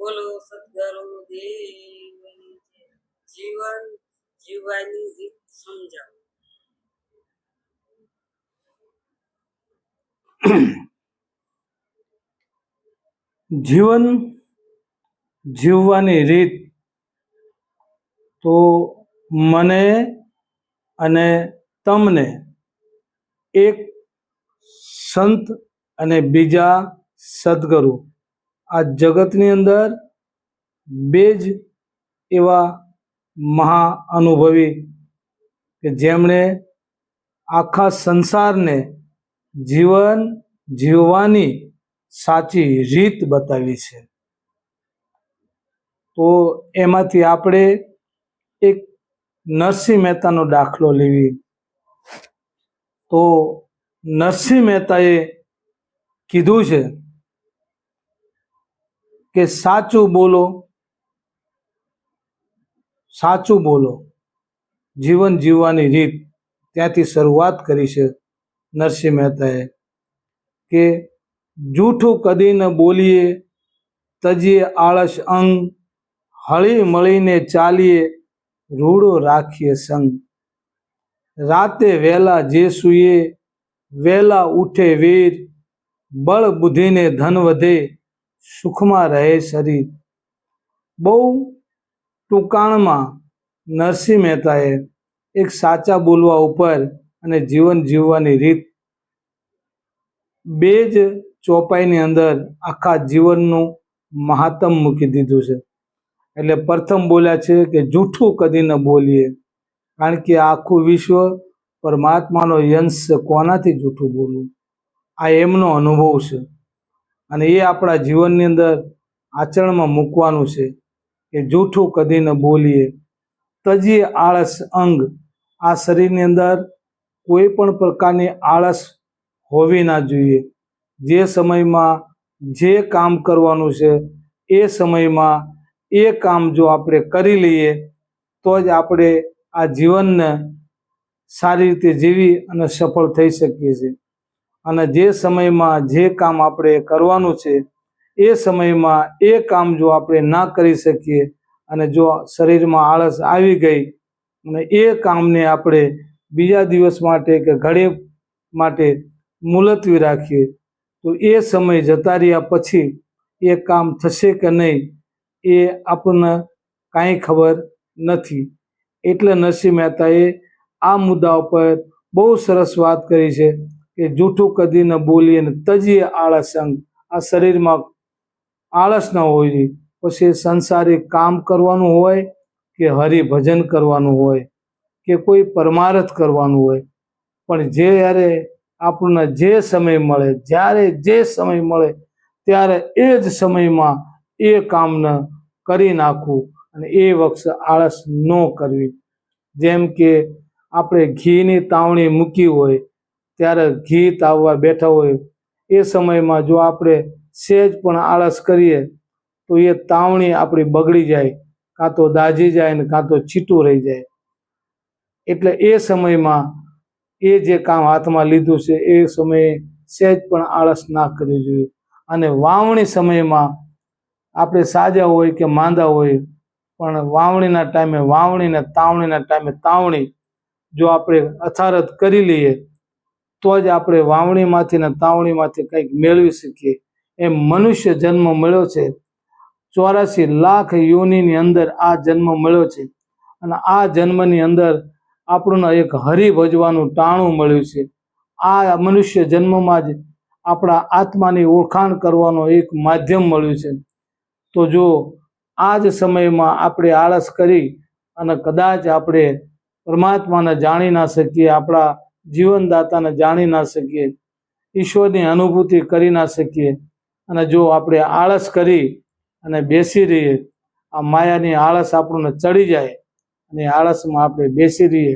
બોલો સદગુરુ દેવની જીવન જીવવાની રીત સમજાવો. જીવન જીવવાની રીત તો મને અને તમને એક સંત અને બીજા સદગુરુ આ જગતની અંદર બે જ એવા મહા અનુભવી કે જેમણે આખા સંસારને જીવન જીવવાની સાચી રીત બતાવી છે. તો એમાંથી આપણે એક નરસિંહ મહેતાનો દાખલો લેવી. તો નરસિંહ મહેતાએ કીધું છે કે સાચું બોલો સાચું બોલો. જીવન જીવવાની રીત ત્યાંથી શરૂઆત કરી છે નરસિંહ મહેતાએ કે જૂઠું કદી ન બોલીએ, તજીએ આળસ અંગ, હળી મળીને ચાલીએ, રૂડો રાખીએ સંગ. રાતે વહેલા જે સુઈએ, વહેલા ઉઠે વીર, બળ બુદ્ધિને ધન વધે સુખમાં રહે શરીર. બહુ ટૂંકાણમાં નરસિંહ મહેતાએ એક સાચા બોલવા ઉપર અને જીવન જીવવાની રીત બે જ ચોપાઈની અંદર આખા જીવનનું મહાત્મ મૂકી દીધું છે. એટલે પ્રથમ બોલ્યા છે કે જૂઠું કદી ન બોલીએ, કારણ કે આખું વિશ્વ પરમાત્માનો યંશ કોનાથી જૂઠું બોલવું? આ એમનો અનુભવ છે. અને એ આપણા જીવનની અંદર આચરણમાં મૂકવાનું છે કે જૂઠું કદી ન બોલીએ. તજીએ આળસ અંગ આ શરીરની અંદર કોઈ પણ પ્રકારની આળસ હોવી ના જોઈએ. જે સમયમાં જે કામ કરવાનું છે, એ સમયમાં એ કામ જો આપણે કરી લઈએ, તો જ આપણે આ જીવનને સારી રીતે જીવી અને સફળ થઈ શકીએ છીએ. અને જે સમયમાં જે કામ આપણે કરવાનું છે, એ સમયમાં એ કામ જો આપણે ના કરી શકીએ અને જો શરીરમાં આળસ આવી ગઈ અને એ કામને આપણે બીજા દિવસ માટે કે ઘડી માટે મુલતવી રાખીએ, તો એ સમય જતા રહ્યા પછી એ કામ થશે કે નહીં, એ આપણને કાંઈ ખબર નથી. એટલે નરસિંહ મહેતાએ આ મુદ્દા ઉપર બહુ સરસ વાત કરી છે. કે જૂઠું કદી ન બોલીએ ને તજીએ આળસ અંગ. આ શરીરમાં આળસ ન હોય, પછી સંસારી કામ કરવાનું હોય કે હરિભજન કરવાનું હોય કે કોઈ પરમારથ કરવાનું હોય. પણ જ્યારે આપણને જે સમય મળે, જ્યારે જે સમય મળે, ત્યારે એ જ સમયમાં એ કામને કરી નાખવું અને એ વખતે આળસ ન કરવી. જેમ કે આપણે ઘીની તાવણી મૂકી હોય ત્યારે ઘી તાવવા બેઠા હોય, એ સમયમાં જો આપણે સહેજ પણ આળસ કરીએ, તો એ તાવણી આપણી બગડી જાય, કાં તો દાઝી જાય ને કાં તો છીટું રહી જાય. એટલે એ સમયમાં એ જે કામ હાથમાં લીધું છે, એ સમયે સહેજ પણ આળસ ના કરવી જોઈએ. અને વાવણી સમયમાં આપણે સાજા હોય કે માંદા હોય, પણ વાવણીના ટાઈમે વાવણી ને તાવણીના ટાઈમે તાવણી, જો આપણે અથારત કરી લઈએ તો જ આપણે વાવણીમાંથી ને તાવણીમાંથી કંઈક મેળવી શકીએ. એમ મનુષ્ય જન્મ મળ્યો છે. ચોરાસી લાખ યોનિની અંદર આ જન્મ મળ્યો છે. અને આ જન્મની અંદર આપણને એક હરિ ભજવાનું ટાણું મળ્યું છે. આ મનુષ્ય જન્મમાં જ આપણા આત્માની ઓળખાણ કરવાનો એક માધ્યમ મળ્યું છે. તો જો આ જ સમયમાં આપણે આળસ કરી અને કદાચ આપણે પરમાત્માને જાણી ના શકીએ, આપણા જીવનદાતાને જાણી ના શકીએ, ઈશ્વરની અનુભૂતિ કરી ના શકીએ. અને જો આપણે આળસ કરી અને બેસી રહીએ, આ માયાની આળસ આપણને ચડી જાય અને આળસમાં આપણે બેસી રહીએ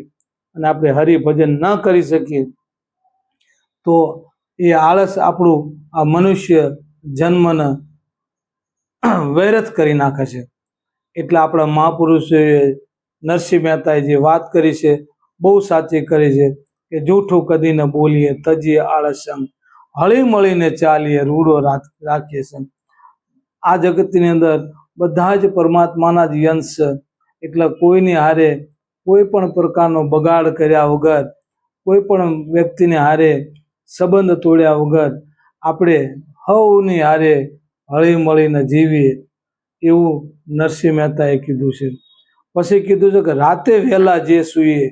અને આપણે હરિભજન ન કરી શકીએ, તો એ આળસ આપણું આ મનુષ્ય જન્મને વૈરત કરી નાખે છે. એટલે આપણા મહાપુરુષોએ નરસિંહ મહેતાએ જે વાત કરી છે, બહુ સાચી કરી છે. કે જૂઠું કદી ન બોલીએ, તજીએ આળસંગ હળી મળીને ચાલીએ, રૂડો રાખ- રાખીએ સંગ આ જગતની અંદર બધા જ પરમાત્માના જ યંશ એટલે કોઈની હારે કોઈ પણ પ્રકારનો બગાડ કર્યા વગર, કોઈ પણ વ્યક્તિને હારે સંબંધ તોડ્યા વગર આપણે હવની હારે હળી મળીને જીવીએ એવું નરસિંહ મહેતાએ કીધું છે. પછી કીધું છે કે રાતે વહેલા જે સૂઈએ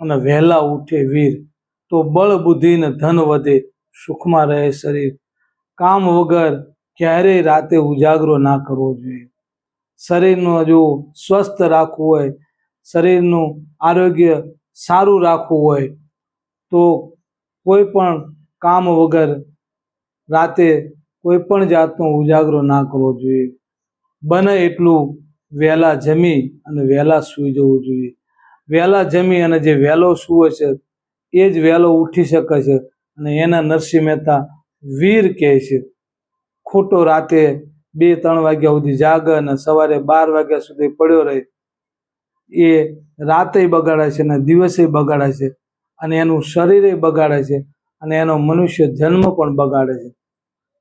અને વહેલા ઉઠે વીર, તો બળ બુદ્ધિ ને ધન વધે, સુખમાં રહે શરીર. કામ વગર ક્યારેય રાતે ઉજાગરો ના કરવો જોઈએ. શરીરનું જો સ્વસ્થ રાખવું હોય, શરીરનું આરોગ્ય સારું રાખવું હોય, તો કોઈ પણ કામ વગર રાતે કોઈ પણ જાતનો ઉજાગરો ના કરવો જોઈએ. બને એટલું વહેલા જમી અને વહેલા સૂઈ જવું જોઈએ. વહેલા જમી અને જે વહેલો સૂવે છે, એ જ વહેલો ઉઠી શકે છે અને એના નરસિંહ મહેતા વીર કહે છે, ખોટો રાતે બે, ત્રણ વાગ્યા સુધી જાગે અને સવારે બાર વાગ્યા સુધી પડ્યો રહે. એ રાતે બગાડે છે અને દિવસે બગાડે છે અને એનું શરીરે બગાડે છે અને એનો મનુષ્ય જન્મ પણ બગાડે છે.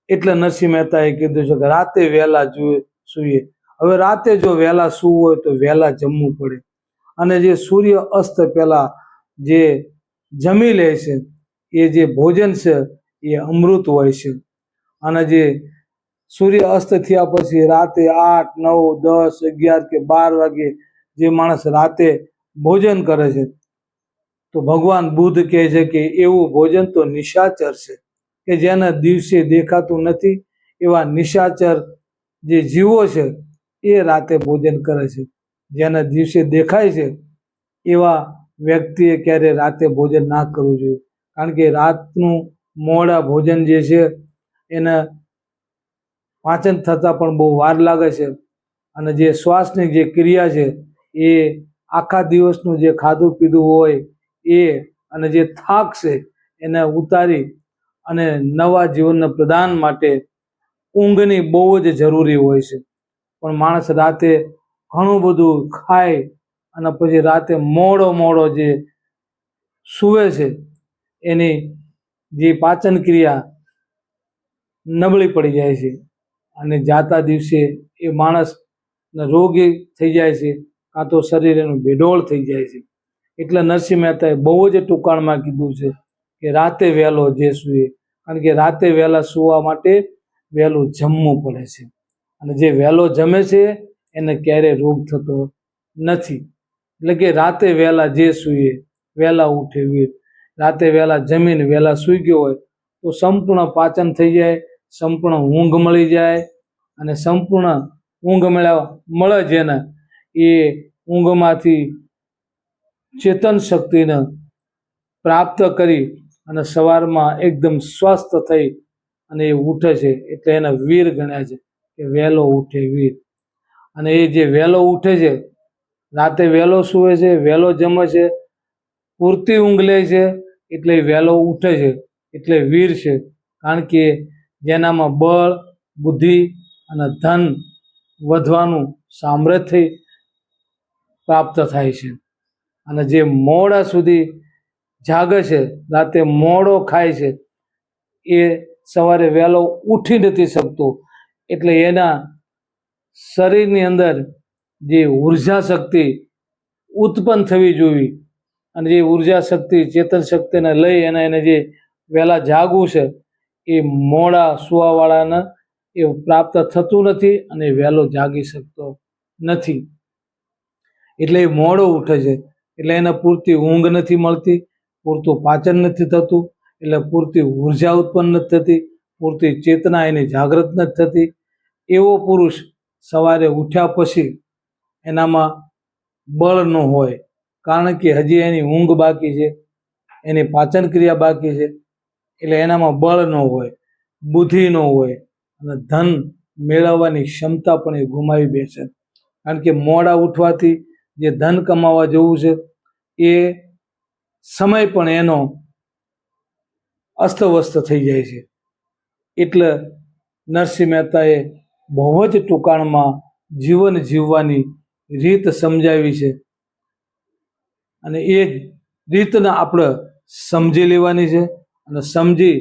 એટલે નરસિંહ મહેતાએ કીધું છે કે રાતે વહેલા જુએ, સૂઈએ. હવે રાતે જો વહેલા સૂવું હોય તો વહેલા જમવું પડે. અને જે સૂર્ય અસ્ત પહેલાં જે જમી લે છે, એ જે ભોજન છે, એ અમૃત હોય છે. અને જે સૂર્ય અસ્ત થયા પછી રાતે આઠ, નવ, દસ, અગિયાર કે બાર વાગે જે માણસ રાતે ભોજન કરે છે, તો ભગવાન બુદ્ધ કહે છે કે એવું ભોજન તો નિશાચર છે, કે જેને દિવસે દેખાતું નથી એવા નિશાચર જે જીવો છે, એ રાતે ભોજન કરે છે. જેને દિવસે દેખાય છે, એવા વ્યક્તિએ ક્યારે રાતે ભોજન ના કરવું જોઈએ. કારણ કે રાતનું મોડા ભોજન જે છે, એને પાચન થતાં પણ બહુ વાર લાગે છે. અને જે શ્વાસની જે ક્રિયા છે, એ આખા દિવસનું જે ખાધું પીધું હોય, એ અને જે થાક છે, એને ઉતારી અને નવા જીવનના પ્રદાન માટે ઊંઘની બહુ જ જરૂરી હોય છે. પણ માણસ રાતે ઘણું બધું ખાય અને પછી રાતે મોડો મોડો જે સૂવે છે, એની જે પાચન ક્રિયા નબળી પડી જાય છે અને જાતા દિવસે એ માણસ રોગી થઈ જાય છે, કાં તો શરીર એનું બેડોળ થઈ જાય છે. એટલે નરસિંહ મહેતાએ બહુ જ ટૂંકાણમાં કીધું છે કે રાતે વહેલો જે સૂએ, કારણ કે રાતે વહેલા સૂવા માટે વહેલું જમવું પડે છે. અને જે વહેલો જમે છે એને ક્યારેય રોગ થતો નથી. એટલે કે રાતે વહેલા જે સૂઈએ, વહેલા ઉઠે રાતે વહેલા જમીને વહેલા સૂઈ ગયો હોય, તો સંપૂર્ણ પાચન થઈ જાય, સંપૂર્ણ ઊંઘ મળી જાય અને સંપૂર્ણ ઊંઘ મળ્યા, મળે જેને એ ઊંઘમાંથી ચેતન શક્તિને પ્રાપ્ત કરી અને સવારમાં એકદમ સ્વસ્થ થઈ અને એ ઉઠે છે. એટલે એને વીર ગણ્યા છે કે વહેલો ઉઠે વીર. અને એ જે વહેલો ઉઠે છે, રાતે વહેલો સૂવે છે વહેલો જમે છે, પૂરતી ઊંઘ લે છે, એટલે વહેલો ઉઠે છે, એટલે વીર છે. કારણ કે જેનામાં બળ, બુદ્ધિ અને ધન વધવાનું સામર્થ્ય પ્રાપ્ત થાય છે. અને જે મોડા સુધી જાગે છે, રાતે મોડો ખાય છે, એ સવારે વહેલો ઉઠી નથી શકતો. એટલે એના શરીરની અંદર જે ઊર્જા શક્તિ ઉત્પન્ન થવી જોઈએ અને જે ઊર્જા શક્તિ, ચેતન શક્તિને લઈ અને એને જે વહેલા જાગવું છે, એ મોડા સુવાવાળાને એ પ્રાપ્ત થતું નથી અને વહેલો જાગી શકતો નથી. એટલે એ મોડો ઉઠે છે. એટલે એને પૂરતી ઊંઘ નથી મળતી, પૂરતું પાચન નથી થતું, એટલે પૂરતી ઊર્જા ઉત્પન્ન નથી થતી, પૂરતી ચેતના એની જાગૃત નથી થતી. એવો પુરુષ સવારે ઉઠ્યા પછી એનામાં બળ ન હોય. કારણ કે હજી એની ઊંઘ બાકી છે, એની પાચન ક્રિયા બાકી છે, એટલે એનામાં બળ ન હોય, બુદ્ધિ ન હોય અને ધન મેળવવાની ક્ષમતા પણ એ ગુમાવી બેસે. કારણ કે મોડા ઉઠવાથી જે ધન કમાવા જવું છે, એ સમય પણ એનો અસ્તવ્યસ્ત થઈ જાય છે. એટલે નરસિંહ મહેતાએ બહુ જ ટૂંકાણમાં જીવન જીવવાની રીત સમજાવી છે. અને એ રીતને આપણે સમજી લેવાની છે અને સમજી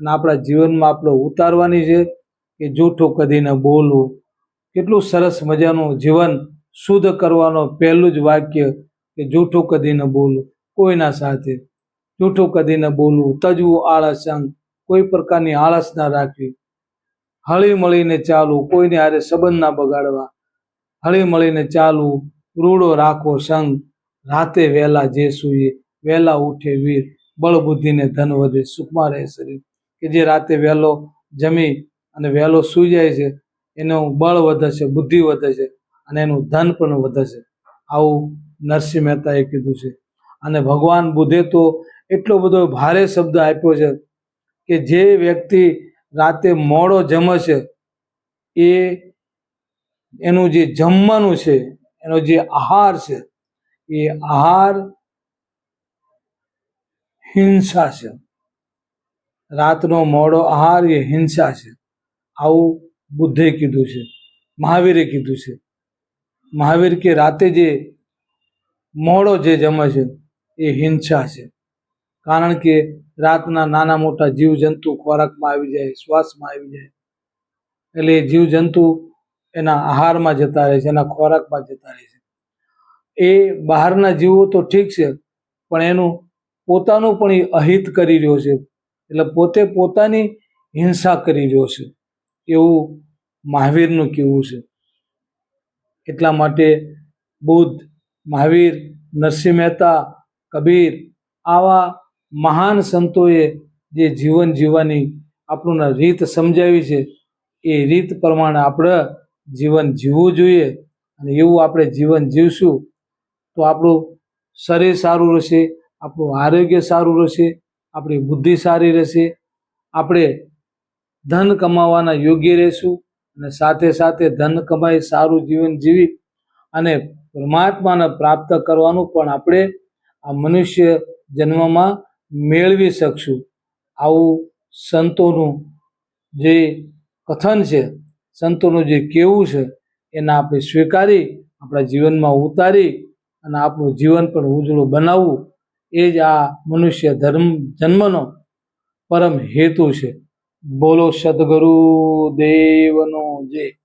અને આપણા જીવનમાં આપણે ઉતારવાની છે કે જૂઠું કદી ન બોલવું. કેટલું સરસ મજાનું જીવન શુદ્ધ કરવાનો પહેલું જ વાક્ય કે જૂઠું કદી ન બોલવું. કોઈના સાથે જૂઠું કદી ન બોલવું. તજવું, આળસ અંગ કોઈ પ્રકારની આળસ ના રાખવી. હળી મળીને ચાલવું કોઈને હારે સંબંધ ના બગાડવા. હળી મળીને ચાલવું રૂડો રાખો સંગ. રાતે વહેલા જે સૂઈએ, વહેલા ઉઠે વીર. બળ બુદ્ધિને ધન વધે, સુખમાં રહે શરીર. કે જે રાતે વહેલો જમી અને વહેલો સૂઈ જાય છે, એનું બળ વધે છે, બુદ્ધિ વધે છે, અને એનું ધન પણ વધે છે. આવું નરસિંહ મહેતાએ કીધું છે. અને ભગવાન બુદ્ધે તો એટલો બધો ભારે શબ્દ આપ્યો છે કે જે વ્યક્તિ રાતે મોડો જમે છે એ એનું જે જમવાનું છે, એનો જે આહાર છે, એ આહાર હિંસા છે. રાતનો મોડો આહાર એ હિંસા છે. આવું બુદ્ધે કીધું છે, મહાવીરે કીધું છે. મહાવીર કે રાતે જે મોડો જે જમે છે, એ હિંસા છે. કારણ કે રાતના નાના મોટા જીવજંતુ ખોરાકમાં આવી જાય, શ્વાસમાં આવી જાય. એટલે જીવજંતુ એના આહારમાં જતા રહે છે, એના ખોરાકમાં જતા રહે છે. એ બહારના જીવો તો ઠીક છે, પણ એનું પોતાનું પણ એ અહિત કરી રહ્યો છે. એટલે પોતે પોતાની હિંસા કરી રહ્યો છે. એવું મહાવીરનું કહેવું છે. એટલા માટે બુદ્ધ, મહાવીર, નરસિંહ મહેતા, કબીર આવા મહાન સંતોએ જે જીવન જીવવાની આપણને રીત સમજાવી છે, એ રીત પ્રમાણે આપણે જીવન જીવવું જોઈએ અને એવું આપણે જીવન જીવશું. તો આપણું શરીર સારું રહેશે, આપણું આરોગ્ય સારું રહેશે, આપણી બુદ્ધિ સારી રહેશે. આપણે ધન કમાવાના યોગ્ય રહેશું અને સાથે સાથે ધન કમાઈ સારું જીવન જીવી અને પરમાત્માને પ્રાપ્ત કરવાનું પણ આપણે આ મનુષ્ય જન્મમાં મેળવી શકશું. આવું સંતોનું જે કથન છે, સંતોનું જે કેવું છે, એને આપણે સ્વીકારી, આપણા જીવનમાં ઉતારી અને આપણું જીવન પણ ઉજળું બનાવવું. એ જ આ મનુષ્ય ધર્મ, જન્મનો પરમ હેતુ છે. બોલો સદગુરુ દેવનો જય.